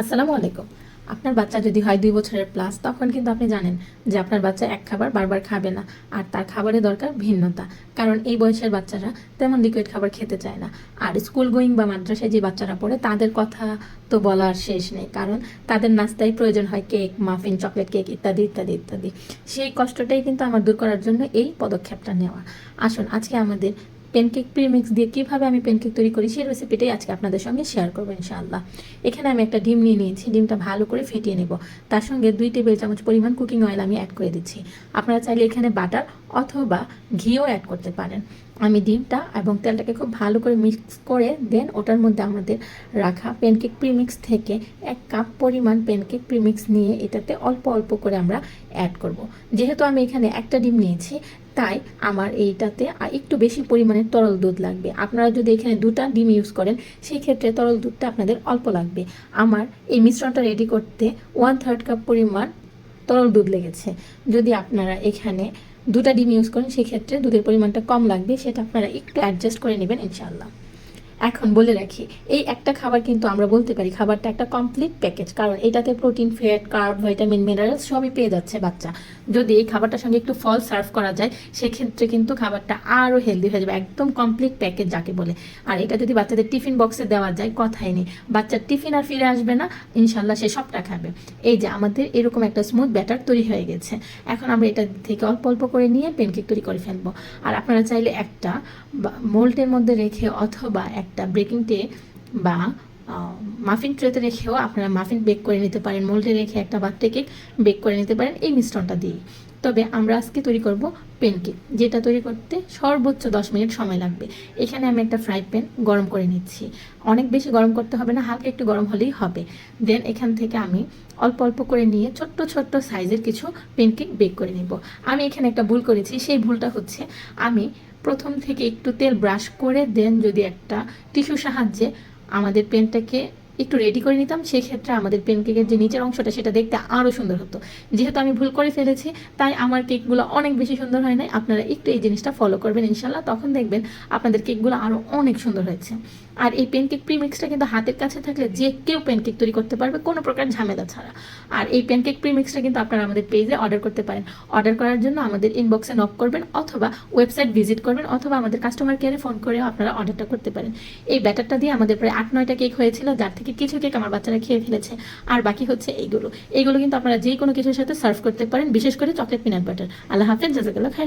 আসসালামু আলাইকুম। আপনার বাচ্চা যদি হয় দুই বছরের প্লাস তখন কিন্তু আপনি জানেন যে আপনার বাচ্চা এক খাবার বারবার খাবে না আর তার খাবারে দরকার ভিন্নতা। কারণ এই বয়সের বাচ্চারা তেমন লিকুইড খাবার খেতে চায় না। আর স্কুল গোয়িং বা মাদ্রাসায় যে বাচ্চারা পড়ে, তাদের কথা তো বলার শেষ নেই। কারণ তাদের নাস্তায় প্রয়োজন হয় কেক মাফিন চকলেট কেক ইত্যাদি ইত্যাদি ইত্যাদি। সেই কষ্টটাই কিন্তু আমার দূর করার জন্য এই পদক্ষেপটা নেওয়া। আসুন, আজকে আমাদের প্যানকেক প্রিমিক্স দিয়ে কীভাবে আমি প্যানকেক তৈরি করি, সেই রেসিপিটাই আজকে আপনাদের সঙ্গে শেয়ার করব ইনশাআল্লাহ। এখানে আমি একটা ডিম নিয়ে নিয়েছি, ডিমটা ভালো করে ফেটিয়ে নেব। তার সঙ্গে দুই টেবিল চামচ পরিমাণ কুকিং অয়েল আমি অ্যাড করে দিচ্ছি। আপনারা চাইলে এখানে বাটার অথবা ঘিও অ্যাড করতে পারেন। আমি ডিমটা এবং তেলটাকে খুব ভালো করে মিক্স করে দেন ওটার মধ্যে আমাদের রাখা প্যানকেক প্রিমিক্স থেকে এক কাপ পরিমাণ প্যানকেক প্রিমিক্স নিয়ে এটাতে অল্প অল্প করে আমরা অ্যাড করব। যেহেতু আমি এখানে একটা ডিম নিয়েছি তাই আমার এইটাতে একটু বেশি পরিমাণে তরল দুধ লাগবে। আপনারা যদি এখানে দুটা ডিম ইউজ করেন সেই ক্ষেত্রে তরল দুধটা আপনাদের অল্প লাগবে। আমার এই মিশ্রণটা রেডি করতে ওয়ান থার্ড কাপ পরিমাণ তরল দুধ লেগেছে। যদি আপনারা এখানে দুটা ডিম ইউজ করেন, সেক্ষেত্রে দুধের পরিমাণটা কম লাগবে, সেটা আপনারা একটু অ্যাডজাস্ট করে নেবেন ইনশাল্লাহ এখন বলে রাখি, এই একটা খাবার কিন্তু আমরা বলতে পারি খাবারটা একটা কমপ্লিট প্যাকেজ কারণ এটাতে protein fat carb vitamin minerals সবই পেয়ে যাচ্ছে বাচ্চা। যদি এই খাবারটার সঙ্গে একটু ফল সার্ভ করা যায়, সেক্ষেত্রে কিন্তু খাবারটা আরও হেলদি হয়ে যাবে, একদম কমপ্লিট প্যাকেজ যাকে বলে। আর এটা যদি বাচ্চাদের টিফিন বক্সে দেওয়া যায়, কথাই নেই। বাচ্চার টিফিন আর ফিরে আসবে না, ইনশাল্লাহ সে সবটা খাবে। এই যে আমাদের এরকম একটা স্মুথ ব্যাটার তৈরি হয়ে গেছে। এখন আমরা এটা থেকে অল্প অল্প করে নিয়ে পেনকেক তৈরি করে ফেলব। আর আপনারা চাইলে একটা মোল্টের মধ্যে রেখে অথবা একটা ব্রেকিং টে বা মাফিন ট্রেতে রেখেও আপনারা মাফিন বেক করে নিতে পারেন মোল্ডে রেখে একটা বার্থডে কেক বেক করে নিতে পারেন এই মিশ্রণটা দিয়ে। তবে আমরা আজকে তৈরি করব পেনকেক যেটা তৈরি করতে সর্বোচ্চ দশ মিনিট সময় লাগবে। এখানে আমি একটা ফ্রাই প্যান গরম করে নিচ্ছি। অনেক বেশি গরম করতে হবে না, হালকা একটু গরম হলেই হবে। দেন এখান থেকে আমি অল্প অল্প করে নিয়ে ছোট্ট ছোট্ট সাইজের কিছু পেনকেক বেক করে নিব। আমি এখানে একটা ভুল করেছি, সেই ভুলটা হচ্ছে আমি প্রথম থেকে একটু তেল ব্রাশ করে দেন যদি একটা টিস্যু সাহায্যে আমাদের পেনটাকে একটু রেডি করে নিতাম, সেক্ষেত্রে আমাদের পেন কেকের যে নিচের অংশটা সেটা দেখতে আরও সুন্দর হতো। যেহেতু আমি ভুল করে ফেলেছি, তাই আমার কেকগুলো অনেক বেশি সুন্দর হয় নাই। আপনারা একটু এই জিনিসটা ফলো করবেন ইনশাল্লাহ। তখন দেখবেন আপনাদের কেকগুলো আরও অনেক সুন্দর হয়েছে। আর এই পেনকেক প্রিমিক্সটা কিন্তু হাতের কাছে থাকলে যে কেউ পেনকেক তৈরি করতে পারবে, কোনো প্রকার ঝামেলা ছাড়া। আর এই পেনকেক প্রিমিক্সটা কিন্তু আপনারা আমাদের পেজে অর্ডার করতে পারেন। অর্ডার করার জন্য আমাদের ইনবক্সে নক করবেন অথবা ওয়েবসাইট ভিজিট করবেন অথবা আমাদের কাস্টমার কেয়ারে ফোন করেও আপনারা অর্ডারটা করতে পারেন। এই ব্যাটারটা দিয়ে আমাদের প্রায় আট নয়টা কেক হয়েছিল, যার থেকে কিছু কেক আমার বাচ্চারা খেয়ে ফেলেছে। আর বাকি হচ্ছে এইগুলো। এইগুলো কিন্তু আপনারা যে কোনো কিছুর সাথে সার্ভ করতে পারেন, বিশেষ করে চকলেট পিনাট বাটার আল্লাহ হাফেজ, জাজাকাল্লাহ খাই